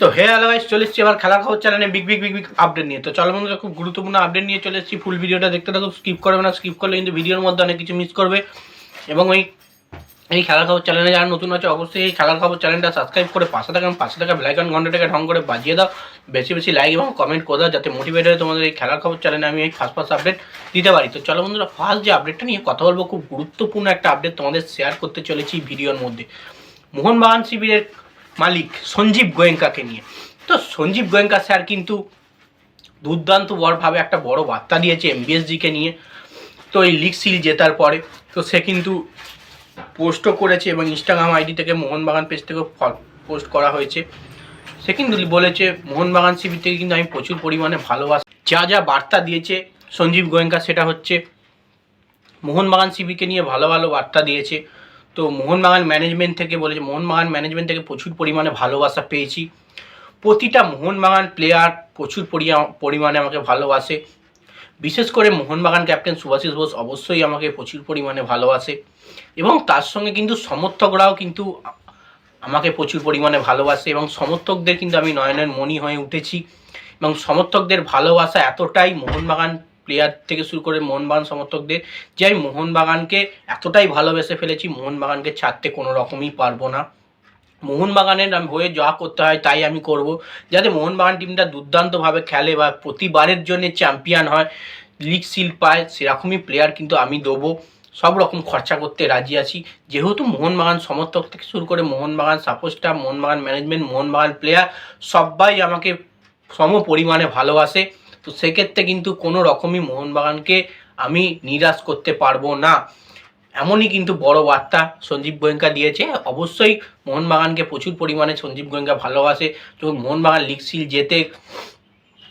তো হে হ্যালো চলে এসেছি এবার খেলার খবর চ্যানেলে big big big big update নিয়ে। তো চলো বন্ধুরা, খুব গুরুত্বপূর্ণ আপডেট নিয়ে চলে এসেছি। ফুল ভিডিওটা দেখতে থাকো স্কিপ করবে না স্কিপ করলে কিন্তু ভিডিওর মধ্যে অনেক কিছু মিস করবে। এবং ওই এই খেলার খবর চ্যানেলে যারা নতুন আছে, অবশ্যই এই খেলার খবর চ্যানেলটা সাবস্ক্রাইব করে পাশে থাকা পাশে থাকা বেলাইকন ঘন্টাটাকে ঢং করে বাজিয়ে দাও। বেশি বেশি লাইক এবং কমেন্ট করে দাও, যাতে মোটিভেট হয়ে তোমাদের এই খেলার খবর চ্যানেলে আমি এই ফার্স্ট ফার্স্ট আপডেট দিতে পারি। তো চলো বন্ধুরা ফার্স্ট যে আপডেটটা নিয়ে কথা বলব, খুব গুরুত্বপূর্ণ একটা আপডেট তোমাদের শেয়ার করতে চলেছি ভিডিওর মধ্যে। মোহনবাগান শিবিরের মালিক সঞ্জীব গোয়েঙ্কাকে নিয়ে। তো সঞ্জীব গোয়েঙ্কা স্যার কিন্তু দুর্দান্ত বড়ভাবে একটা বড় বার্তা দিয়েছে এমবিএসজিকে নিয়ে। তো এই লিগ সিল জেতার পরে তো সে কিন্তু পোস্টও করেছে এবং ইনস্টাগ্রাম আইডি থেকে মোহনবাগান পেজ থেকেও পোস্ট করা হয়েছে। সে কিন্তু বলেছে, মোহনবাগান শিবির থেকে কিন্তু আমি প্রচুর পরিমাণে ভালোবাসি। যা যা বার্তা দিয়েছে সঞ্জীব গোয়েঙ্কা সেটা হচ্ছে, মোহনবাগান শিবিরকে নিয়ে ভালো ভালো বার্তা দিয়েছে। তো মোহনবাগান ম্যানেজমেন্ট থেকে বলেছে মোহনবাগান ম্যানেজমেন্ট থেকে প্রচুর পরিমাণে ভালোবাসা পেয়েছি। প্রতিটা মোহনবাগান প্লেয়ার প্রচুর পরিমাণে আমাকে ভালোবাসে। বিশেষ করে মোহনবাগান ক্যাপ্টেন সুভাষিস বোস অবশ্যই আমাকে প্রচুর পরিমাণে ভালোবাসে। এবং তার সঙ্গে কিন্তু সমর্থকরাও কিন্তু আমাকে প্রচুর পরিমাণে ভালোবাসে এবং সমর্থকদের কিন্তু আমি নয়নের মণি হয়ে উঠেছি। এবং সমর্থকদের ভালোবাসা এতটাই মোহনবাগান প্লেয়ার থেকে শুরু করে মোহনবাগান সমর্থকদের, যে আমি মোহনবাগানকে এতটাই ভালোবেসে ফেলেছি, মোহনবাগানকে ছাড়তে কোনো রকমই পারব না। মোহনবাগানের হয়ে যা করতে হয় তাই আমি করব। যাতে মোহনবাগান টিমটা দুর্দান্তভাবে খেলে বা প্রতিবারের জন্য চ্যাম্পিয়ন হয় লিগ সিল পায়, সেরকমই প্লেয়ার কিন্তু আমি দেবো। সব রকম খরচা করতে রাজি আছি। যেহেতু মোহনবাগান সমর্থক থেকে শুরু করে Mohun Bagan support staff Mohun Bagan management Mohun Bagan player সবাই আমাকে সম পরিমাণে ভালোবাসে। তো সেক্ষেত্রে কিন্তু কোনো রকমই মোহনবাগানকে আমি নিরাশ করতে পারব না। এমনই কিন্তু বড় বার্তা সঞ্জীব গোয়েঙ্কা দিয়েছে। অবশ্যই মোহনবাগানকে প্রচুর পরিমাণে সঞ্জীব গোয়েঙ্কা ভালোবাসে। যখন মোহনবাগান লিগ সিল যেতে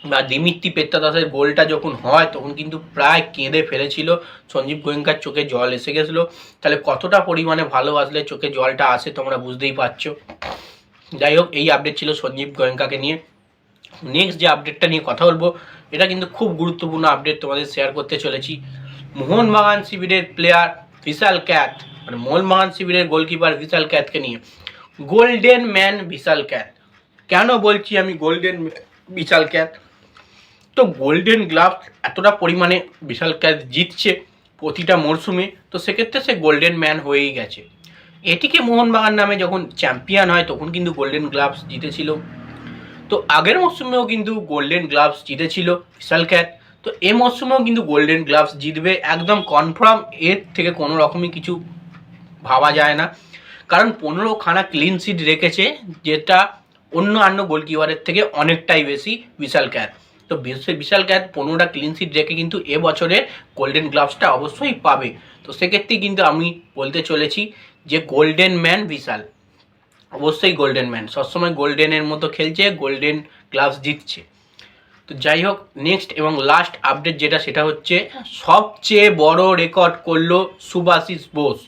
বা দিমিত্রি পেত্তাদাসের গোলটা যখন হয়, তখন কিন্তু প্রায় কেঁদে ফেলেছিল সঞ্জীব গোয়েঙ্কার চোখে জল এসে গেছিল। তাহলে কতটা পরিমাণে ভালোবাসলে চোখে জলটা আসে তোমরা বুঝতেই পারছ। যাই হোক, এই আপডেট ছিল সঞ্জীব গোয়েঙ্কাকে নিয়ে। নেক্সট যে আপডেটটা নিয়ে কথা বলব এটা কিন্তু খুব গুরুত্বপূর্ণ আপডেট তোমাদের শেয়ার করতে চলেছি। মোহনবাগান শিবিরের প্লেয়ার বিশাল ক্যাথ মানে মোহনবাগান শিবিরের গোলকিপার বিশাল ক্যাথকে নিয়ে। গোল্ডেন ম্যান বিশাল ক্যাথ কেন বলছি আমি গোল্ডেন বিশাল ক্যাথ তো গোল্ডেন গ্লাভস এতটা পরিমাণে বিশাল ক্যাথ জিতছে প্রতিটা মরশুমে তো সেক্ষেত্রে সে গোল্ডেন ম্যান হয়েই গেছে। এটিকে মোহনবাগান নামে যখন চ্যাম্পিয়ন হয়, তখন কিন্তু গোল্ডেন গ্লাভস জিতেছিল। তো আগের মরশুমেও কিন্তু গোল্ডেন গ্লাভস জিতেছিল বিশাল ক্যাট তো এ মরশুমেও কিন্তু গোল্ডেন গ্লাভস জিতবে। একদম কনফার্ম এর থেকে কোনো রকমই কিছু ভাবা যায় না। কারণ পনেরো খানা ক্লিন সিট রেখেছে, যেটা অন্য অন্য গোলকিপারের থেকে অনেকটাই বেশি বিশাল ক্যাট তো বিশ- বিশাল ক্যাট পনেরোটা ক্লিন সিট রেখে কিন্তু এ বছরে গোল্ডেন গ্লাভসটা অবশ্যই পাবে। তো সেক্ষেত্রে কিন্তু আমি বলতে চলেছি যে গোল্ডেন ম্যান বিশাল। অবশ্যই গোল্ডেন ম্যান সবসময় গোল্ডেনের মতো খেলছে গোল্ডেন গ্লাভস জিতছে। তো যাই হোক নেক্সট এবং লাস্ট আপডেট যেটা, সেটা হচ্ছে সবচেয়ে বড় রেকর্ড করল সুভাশিস বোস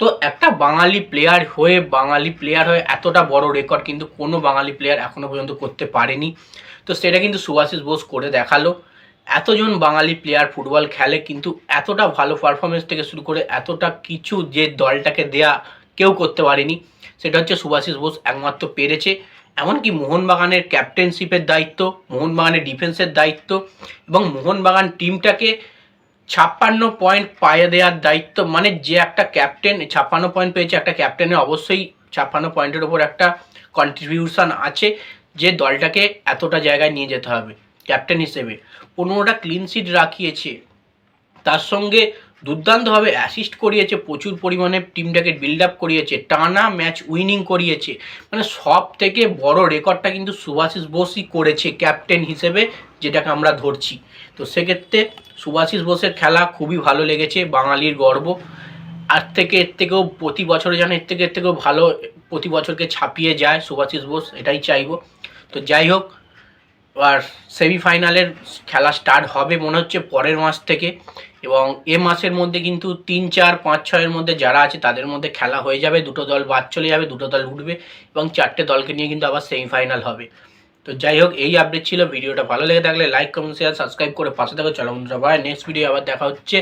তো একটা বাঙালি প্লেয়ার হয়ে, বাঙালি প্লেয়ার হয়ে এতটা বড় রেকর্ড কিন্তু কোনো বাঙালি প্লেয়ার এখনও পর্যন্ত করতে পারেনি। তো সেটা কিন্তু সুভাশিস বোস করে দেখাল। এতজন বাঙালি প্লেয়ার ফুটবল খেলে কিন্তু এতটা ভালো পারফরমেন্স থেকে শুরু করে এতটা কিছু যে দলটাকে দেয়া কেউ করতে পারেনি। সেটা হচ্ছে সুভাশিস বোস একমাত্র পেরেছে। এমনকি মোহনবাগানের ক্যাপ্টেনশিপের দায়িত্ব, মোহনবাগানের ডিফেন্সের দায়িত্ব এবং মোহনবাগান টিমটাকে ছাপ্পান্ন পয়েন্ট পায়ে দেওয়ার দায়িত্ব। মানে যে একটা ক্যাপ্টেন, ছাপ্পান্ন পয়েন্ট পেয়েছে একটা ক্যাপ্টেনের, অবশ্যই ছাপ্পান্ন পয়েন্টের ওপর একটা কন্ট্রিবিউশন আছে যে দলটাকে এতটা জায়গায় নিয়ে যেতে হবে, ক্যাপ্টেন হিসেবে। পনেরোটা ক্লিন সিট রাখিয়েছে। তার সঙ্গে দুর্দান্তভাবে অ্যাসিস্ট করিয়েছে, প্রচুর পরিমাণে টিমটাকে বিল্ড আপ করিয়েছে, টানা ম্যাচ উইনিং করিয়েছে। মানে সব থেকে বড় রেকর্ডটা কিন্তু সুভাশিস বোসই করেছে ক্যাপ্টেন হিসেবে, যেটাকে আমরা ধরছি। তো সেক্ষেত্রে সুভাশিস বোসের খেলা খুবই ভালো লেগেছে, বাঙালির গর্ব। আর থেকে এর থেকেও প্রতি বছরে যেন এর থেকে এর থেকেও ভালো, প্রতি বছরকে ছাপিয়ে যায় সুভাশিস বোস, এটাই চাইব। তো যাই হোক আর সেমিফাইনালের খেলা স্টার্ট হবে মনে হচ্ছে পরের মাস থেকে। এবং এ মাসের মধ্যে কিন্তু তিন, চার, পাঁচ, ছয়ের মধ্যে যারা আছে তাদের মধ্যে খেলা হয়ে যাবে। দুটো দল বাদ চলে যাবে, দুটো দল উঠবে এবং চারটে দলকে নিয়ে কিন্তু আবার সেমিফাইনাল হবে। তো যাই হোক, এই আপডেট ছিল। ভিডিওটা ভালো লেগে থাকলে লাইক কমেন্ট শেয়ার সাবস্ক্রাইব করে পাশে থাকো। চলো বন্ধুরা ভাই নেক্সট ভিডিও আবার দেখা হচ্ছে।